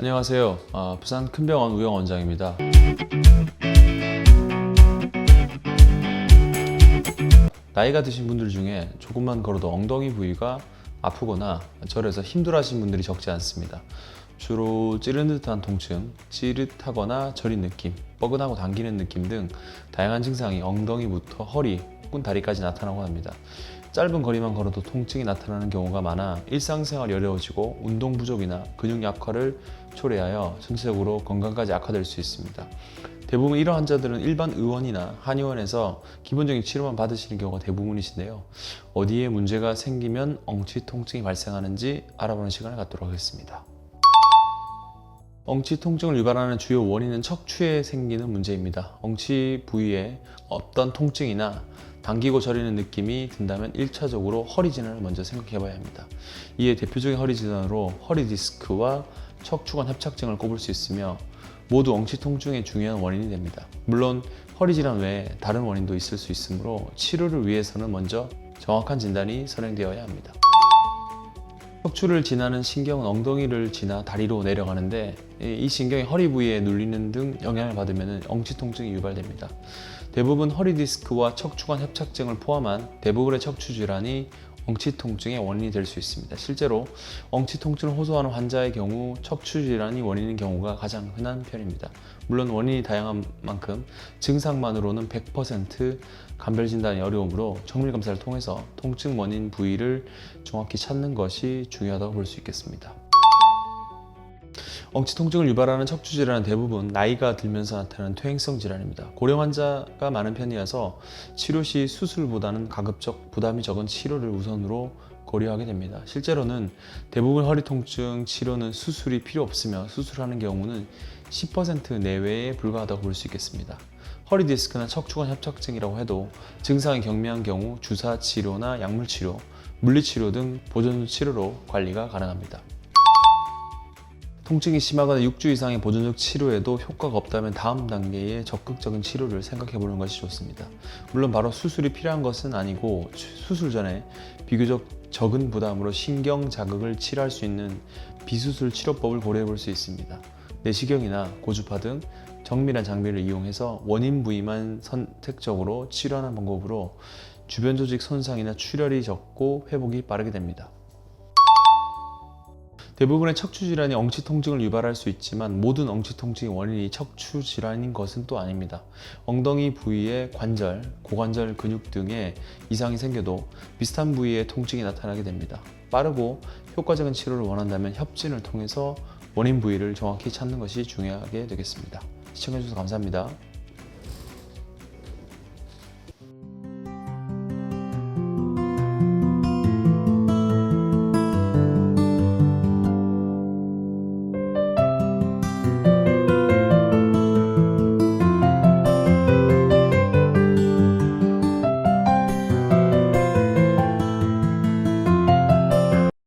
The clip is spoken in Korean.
안녕하세요. 아, 부산 큰병원 우영 원장입니다. 나이가 드신 분들 중에 조금만 걸어도 엉덩이 부위가 아프거나 절에서 힘들어하시는 분들이 적지 않습니다. 주로 찌른 듯한 통증, 찌릿하거나 저린 느낌, 뻐근하고 당기는 느낌 등 다양한 증상이 엉덩이부터 허리 혹은 다리까지 나타나고 합니다. 짧은 거리만 걸어도 통증이 나타나는 경우가 많아 일상생활이 어려워지고 운동 부족이나 근육 약화를 초래하여 전체적으로 건강까지 악화될 수 있습니다. 대부분 이런 환자들은 일반 의원이나 한의원에서 기본적인 치료만 받으시는 경우가 대부분이신데요. 어디에 문제가 생기면 엉치 통증이 발생하는지 알아보는 시간을 갖도록 하겠습니다. 엉치 통증을 유발하는 주요 원인은 척추에 생기는 문제입니다. 엉치 부위에 어떤 통증이나 당기고 저리는 느낌이 든다면 1차적으로 허리 질환을 먼저 생각해 봐야 합니다. 이에 대표적인 허리 질환으로 허리 디스크와 척추관 협착증을 꼽을 수 있으며 모두 엉치 통증의 중요한 원인이 됩니다. 물론 허리 질환 외에 다른 원인도 있을 수 있으므로 치료를 위해서는 먼저 정확한 진단이 선행되어야 합니다. 척추를 지나는 신경은 엉덩이를 지나 다리로 내려가는데 이 신경이 허리 부위에 눌리는 등 영향을 받으면 엉치 통증이 유발됩니다. 대부분 허리 디스크와 척추관 협착증을 포함한 대부분의 척추 질환이 엉치 통증의 원인이 될 수 있습니다. 실제로 엉치 통증을 호소하는 환자의 경우 척추 질환이 원인인 경우가 가장 흔한 편입니다. 물론 원인이 다양한 만큼 증상만으로는 100% 감별 진단이 어려우므로 정밀 검사를 통해서 통증 원인 부위를 정확히 찾는 것이 중요하다고 볼 수 있겠습니다. 엉치 통증을 유발하는 척추 질환은 대부분 나이가 들면서 나타나는 퇴행성 질환입니다. 고령 환자가 많은 편이어서 치료 시 수술보다는 가급적 부담이 적은 치료를 우선으로 고려하게 됩니다. 실제로는 대부분 허리 통증 치료는 수술이 필요 없으며 수술하는 경우는 10% 내외에 불과하다고 볼 수 있겠습니다. 허리 디스크나 척추관 협착증이라고 해도 증상이 경미한 경우 주사 치료나 약물 치료, 물리 치료 등 보존 치료로 관리가 가능합니다. 통증이 심하거나 6주 이상의 보존적 치료에도 효과가 없다면 다음 단계의 적극적인 치료를 생각해 보는 것이 좋습니다. 물론 바로 수술이 필요한 것은 아니고 수술 전에 비교적 적은 부담으로 신경 자극을 치료할 수 있는 비수술 치료법을 고려해 볼 수 있습니다. 내시경이나 고주파 등 정밀한 장비를 이용해서 원인 부위만 선택적으로 치료하는 방법으로 주변 조직 손상이나 출혈이 적고 회복이 빠르게 됩니다. 대부분의 척추 질환이 엉치 통증을 유발할 수 있지만 모든 엉치 통증의 원인이 척추 질환인 것은 또 아닙니다. 엉덩이 부위의 관절, 고관절 근육 등의 이상이 생겨도 비슷한 부위의 통증이 나타나게 됩니다. 빠르고 효과적인 치료를 원한다면 협진을 통해서 원인 부위를 정확히 찾는 것이 중요하게 되겠습니다. 시청해주셔서 감사합니다.